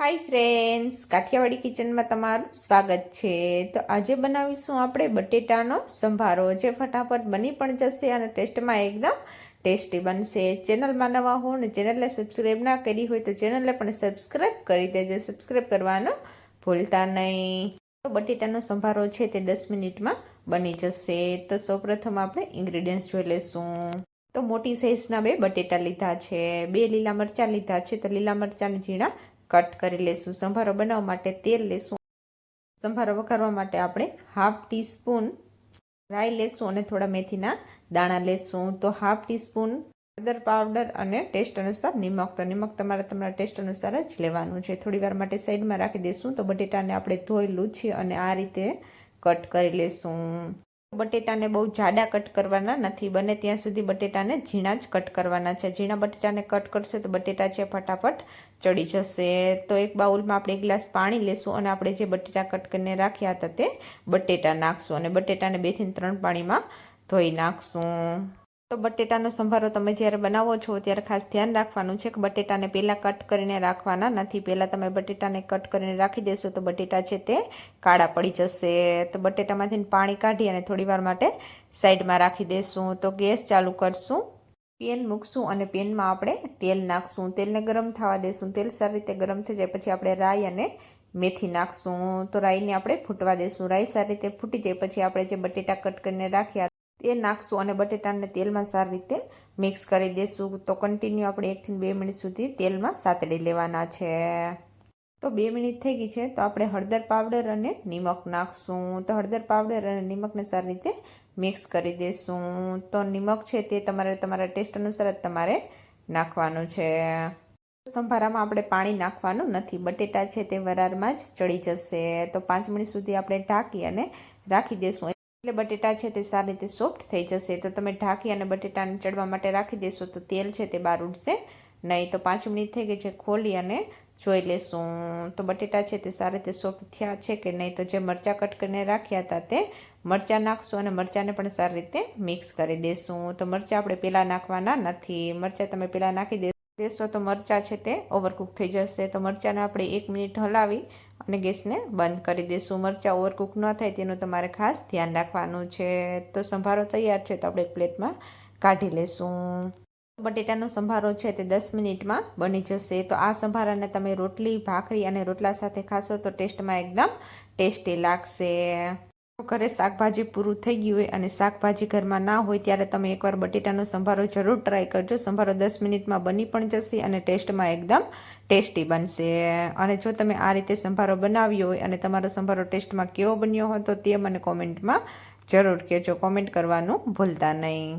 Hi friends Kathiawadi કિચનમાં તમારું સ્વાગત છે. તો આજે બનાવીશું આપણે બટેટાનો સંભારો. જે ફટાફટ બની પણ જશે અને ટેસ્ટમાં એકદમ ટેસ્ટી બનશે. ચેનલમાં નવા હો ને ચેનલને સબસ્ક્રાઈબ ના કરી હોય તો ચેનલને પણ સબસ્ક્રાઈબ કરી દેજો. સબસ્ક્રાઈબ કરવાનું ભૂલતા નહીં. તો બટેટાનો સંભારો છે તે દસ મિનિટમાં બની જશે. તો સૌપ્રથમ આપણે ઇન્ગ્રીડિયન્ટ્સ જોઈ લઈશું તો મોટી સાઇઝના બે બટેટા લીધા છે. બે લીલા મરચાં લીધા છે. તો લીલા મરચાંને ઝીણા કટ કરી લેશું. સંભારો બનાવવા માટે તેલ લેશું. સંભારો વઘારવા માટે આપણે હાફ ટીસ્પૂન રાઈ લેશું અને થોડા મેથીના દાણા લેશું. તો હાફ ટીસ્પૂન હળદર પાવડર અને ટેસ્ટ અનુસાર નિમક. તો નિમક તમારે તમારા ટેસ્ટ અનુસાર જ લેવાનું છે. થોડી વાર માટે સાઈડમાં રાખી દઈશું તો બટેટાને આપણે ધોઈ લૂછી અને આ રીતે કટ કરી લેશું. બટેટાને બહુ જાડા કટ કરવાના નથી. બને ત્યાં સુધી બટેટાને ઝીણા જ કટ કરવાના છે. ઝીણા બટેટાને કટ કરશે તો બટેટા છે ફટાફટ ચડી જશે. તો એક બાઉલમાં આપણે એક ગ્લાસ પાણી લેશું અને આપણે જે બટેટા કટ કરીને રાખ્યા હતા તે બટેટા નાખશું અને બટેટાને બેથી ત્રણ પાણીમાં ધોઈ નાખશું. તો બટેટાનો સંભારો તમે જ્યારે બનાવો છો ત્યારે ખાસ ધ્યાન રાખવાનું છે કે બટેટાને પહેલાં કટ કરીને રાખવાના નથી. પહેલાં તમે બટેટાને કટ કરીને રાખી દેશો તો બટેટા છે તે કાળા પડી જશે. તો બટેટામાંથી પાણી કાઢી અને થોડી વાર માટે સાઈડમાં રાખી દેશું. તો ગેસ ચાલુ કરશું. પેન મૂકશું અને પેનમાં આપણે તેલ નાખશું. તેલને ગરમ થવા દેશું. તેલ સારી રીતે ગરમ થઈ જાય પછી આપણે રાઈ અને મેથી નાખશું. તો રાઈને આપણે ફૂટવા દેશું. રાઈ સારી રીતે ફૂટી જાય પછી આપણે જે બટેટા કટ કરીને રાખ્યા તે નાખશું અને બટેટાને તેલમાં સારી રીતે મિક્સ કરી દઈશું તો કન્ટિન્યુ આપણે એકથી બે મિનિટ સુધી તેલમાં સાતડી લેવાના છે. તો બે મિનિટ થઈ ગઈ છે. તો આપણે હળદર પાવડર અને નિમક નાખશું. તો હળદર પાવડર અને નિમકને સારી રીતે મિક્સ કરી દઈશું તો નિમક છે તે તમારે તમારા ટેસ્ટ અનુસાર જ તમારે નાખવાનું છે. સંભારામાં આપણે પાણી નાખવાનું નથી. બટેટા છે તે વરારમાં જ ચડી જશે. તો પાંચ મિનિટ સુધી આપણે ઢાંકી અને રાખી દઈશું એટલે બટેટા છે તે સારી રીતે સોફ્ટ થઈ જશે. તો તમે ઢાંકી અને બટેટાને ચડવા માટે રાખી દેશો તો તેલ છે તે બહાર ઉડશે. નહીં તો પાંચ મિનિટ થઈ ગઈ છે ખોલી અને જોઈ લેશું. તો બટેટા છે તે સારી રીતે સોફ્ટ થયા છે કે નહીં તો જે મરચાં કટ કરીને રાખ્યા હતા તે મરચાં નાખશું અને મરચાંને પણ સારી રીતે મિક્સ કરી દેશું. તો મરચાં આપણે પહેલાં નાખવાના નથી. મરચાં તમે પહેલાં નાખી દેશો તો મરચાં છે તે ઓવરકુક થઈ જશે. તો મરચાંને આપણે એક મિનિટ હલાવી અને ગેસને બંધ કરી દઈશું. મરચાં ઓવરકુક ન થાય તેનું તમારે ખાસ ધ્યાન રાખવાનું છે. તો સંભારો તૈયાર છે તો આપણે એક પ્લેટમાં કાઢી લેશું. બટેટાનો સંભારો છે તે દસ મિનિટમાં બની જશે. તો આ સંભારાને તમે રોટલી, ભાખરી અને રોટલા સાથે ખાશો તો ટેસ્ટમાં એકદમ ટેસ્ટી લાગશે. ઘરે શાકભાજી પૂરું થઈ ગયું હોય અને શાકભાજી ઘરમાં ના હોય ત્યારે તમે એકવાર બટેટાનો સંભારો જરૂર ટ્રાય કરજો. સંભારો દસ મિનિટમાં બની પણ જશે અને ટેસ્ટમાં એકદમ ટેસ્ટી બનશે. અને જો તમે આ રીતે સંભારો બનાવ્યો હોય અને તમારો સંભારો ટેસ્ટમાં કેવો બન્યો હતો તે મને કોમેન્ટમાં જરૂર કહેજો. કોમેન્ટ કરવાનું ભૂલતા નહીં.